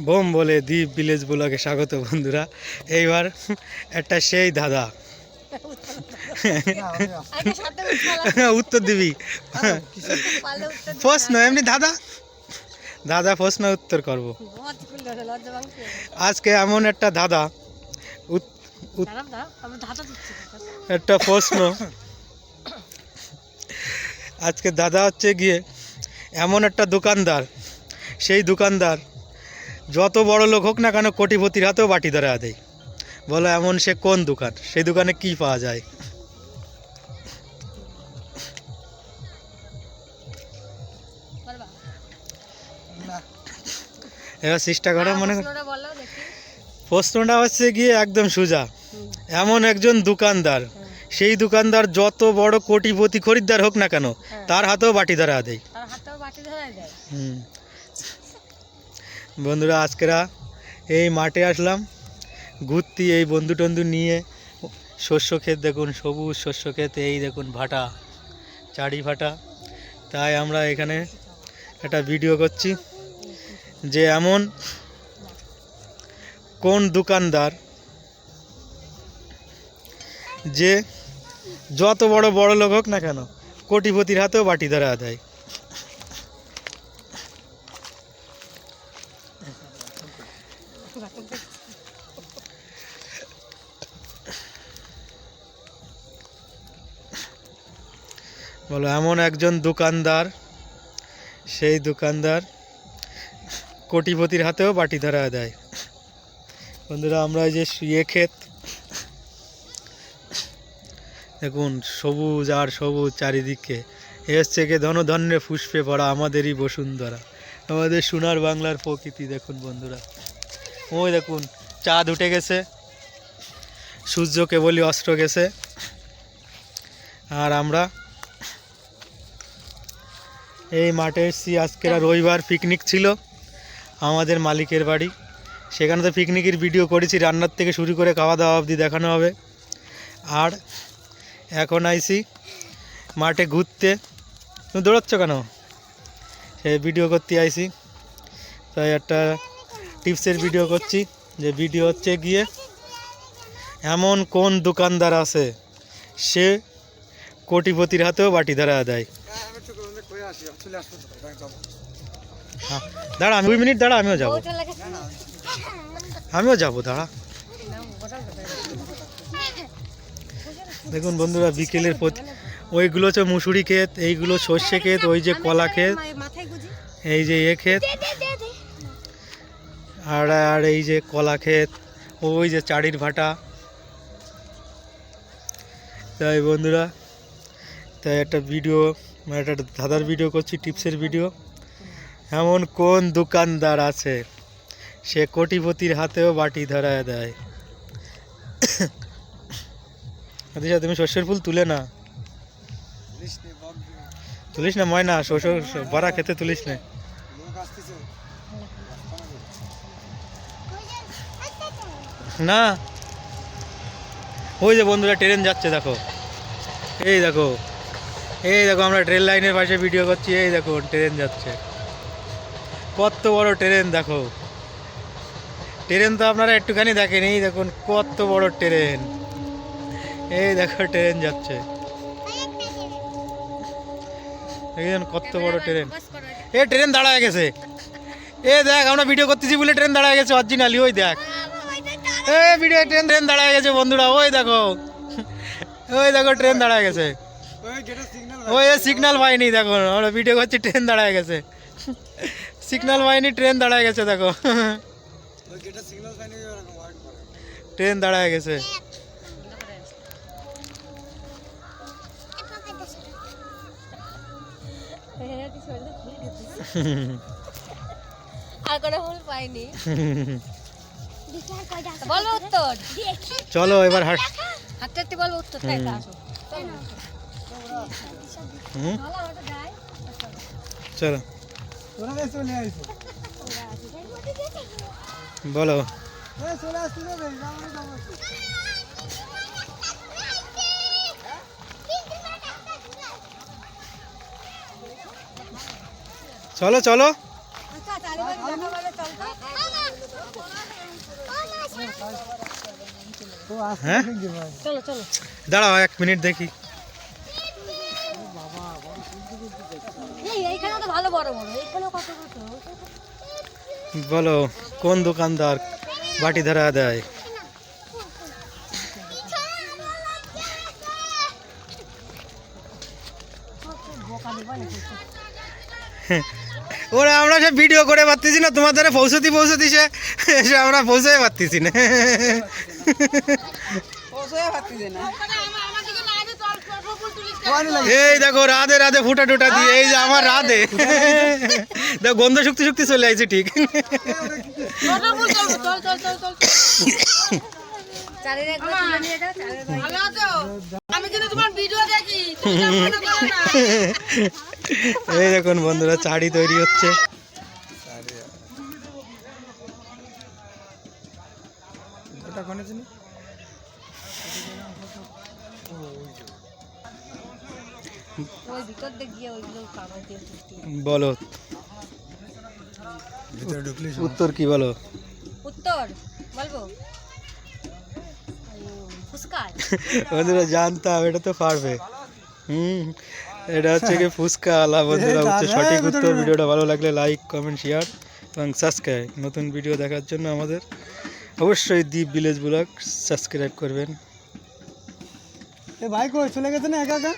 Bomb বলে দ্বীপ village ব্লগে স্বাগত বন্ধুরা। এইবার একটা সেই দাদা। উঠলা উত্তর দিবি। প্রশ্ন, এমনি দাদা? দাদা প্রশ্ন উত্তর করব। আজকে এমন একটা দাদা। একটা প্রশ্ন। আজকে দাদা হচ্ছে গিয়ে এমন একটা দোকানদার। সেই দোকানদার যত বড় লোক হোক না কেন কোটিপতির হাতেও বাটি ধরে দেয় বলো এমন সে কোন দোকান? সেই দোকানে কি পাওয়া যায়? এবার চেষ্টা করো মনে করো প্রশ্নটা হচ্ছে গিয়ে একদম সোজা। এমন একজন দোকানদার সেই দোকানদার যত বড় কোটিপতি খরিদ্দার হোক না কেন তার হাতেও বাটি ধরা দেয় তার হাতটাও বাটি ধরে দেয় হুম। বন্ধুরা, আজকেরা এই মাঠে আসলাম। ঘুরতি এই বন্ধু টন্ধু নিয়ে। শস্য ক্ষেত দেখুন, সবুজ শস্য ক্ষেত, এই দেখুন ভাটা, চারি ভাটা। তাই আমরা এখানে একটা ভিডিও করছি যে এমন কোন দোকানদার যে যত বড় বড় লোক হোক না কেন, কোটিপতির হাতেও বাটি ধরা দেয়। বলো, এমন একজন দোকানদার, সেই দোকানদার কোটিপতির হাতেও বাটি ধরা দেয়। বন্ধুরা, আমরা যে শুয়ে ক্ষেত, দেখুন, সবুজ আর সবুজ চারিদিকে। এ হচ্ছে গিয়ে ধনধন্যে পুষ্পে পড়া আমাদেরই বসুন্ধরা। আমাদের সোনার বাংলার প্রকৃতি, দেখুন বন্ধুরা। ওই দেখুন, চাঁদ উঠে গেছে, সূর্য বলি অস্ত্র গেছে। আর আমরা এই মাঠে এসেছি, আজকের রবিবার পিকনিক ছিল, আমাদের মালিকের বাড়ি। সেখানে তো পিকনিকের ভিডিও করেছি, রান্নার থেকে শুরু করে খাওয়া দাওয়া অবধি দেখানো হবে। আর এখন আইছি মাঠে ঘুরতে। তুমি দৌড়াচ্ছ কেন? সে ভিডিও করতে আইছি তাই একটা টিপসের ভিডিও করছি যে ভিডিও হচ্ছে গিয়ে এমন কোন দোকানদার আছে সে কোটিপতির হাতেও বাটি ধরা দেয়। হ্যাঁ, দাঁড়া আমি দুই মিনিট দাঁড়া আমিও যাব। আমিও যাব দাঁড়া। দেখুন বন্ধুরা বিকেলের পথ ওইগুলো হচ্ছে মুসুরি ক্ষেত এইগুলো সর্ষে ক্ষেত ওই যে কলা ক্ষেত এই যে এ ক্ষেত। আর আর এই যে কলা ক্ষেত ওই যে চারির ভাটা। তাই বন্ধুরা তাই একটা ভিডিও মানে একটা ধাঁধার ভিডিও করছি টিপসের ভিডিও। এমন কোন দোকানদার আছে সে কোটিপতির হাতেও বাটি ধরায় দেয়? আদিশা তুমি শস্যের ফুল তুলে না তুলিস না ময়না শস্য বড়া খেতে তুলিস না। না। ওই যে বন্ধুরা ট্রেন যাচ্ছে দেখো। এই দেখো এই দেখো আমরা ট্রেন লাইনের পাশে ভিডিও করছি এই দেখো ট্রেন যাচ্ছে। কত বড় ট্রেন দেখো। ট্রেন তো আপনারা একটুখানি দেখেন এই দেখুন কত বড় ট্রেন। এই দেখো ট্রেন যাচ্ছে। দেখেন কত বড় ট্রেন। এ ট্রেন দাঁড়ায় গেছে। এ দেখ আমরা ভিডিও করতেছি বলে ট্রেন দাঁড়ায় গেছে অরিজিনালি ওই দেখ। এ ভিডিও ট্রেন ট্রেন দাঁড়ায় গেছে বন্ধুরা ওই দেখো। ওই দেখো ট্রেন দাঁড়ায় গেছে। ওই সিগন্যাল পাইনি দেখো আমরা ভিডিও করছি ট্রেন দাঁড়ায় গেছে। সিগন্যাল পাইনি ট্রেন দাঁড়ায় গেছে দেখো। ট্রেন দাঁড়ায় গেছে। আর কোনো ফুল পাইনি। বলো উত্তর চলো এবার হাট হাঁটতে হাঁটতে বলো উত্তর চলো। বলো। চলো চলো আচ্ছা চারিবাড়ি দেখা বলে চল তো হ্যাঁ? চলো চলো। দাঁড়াও এক মিনিট দেখি। এই এইখানে তো ভালো বড় বড় এইখানে কত কত বলো কোন দোকানদার বাটি ধরা দেয়? ওরা আমরা সব ভিডিও করে পারতেছি না তোমার দ্বারা পৌঁছতি পৌঁছতি সে আমরা পৌঁছাতে পারতেছি না। এই দেখো রাধে রাধে ফুটা টুটা দিয়ে এই যে আমার রাধে। দেখো গন্ধ শুক্তি শুক্তি চলে আইছে ঠিক। এই দেখুন বন্ধুরা চাড়ি তৈরি হচ্ছে। ওই ভিতর দিয়ে গিয়ে ওইগুলো কাগজ দিয়ে চুক্তি বলো। উত্তর কি বলো? উত্তর বলব? বন্ধুরা জানতাম এটা তো পারবে। হুম এটা হচ্ছে কি ফুচকা আলা বন্ধুরা হচ্ছে সঠিক উত্তর। ভিডিওটা ভালো লাগলে লাইক কমেন্ট শেয়ার এবং সাবস্ক্রাইব নতুন ভিডিও দেখার জন্য আমাদের অবশ্যই দ্বীপ ভিলেজ ব্লগ সাবস্ক্রাইব করবেন। এ ভাই কই চলে গেছে না একা একা?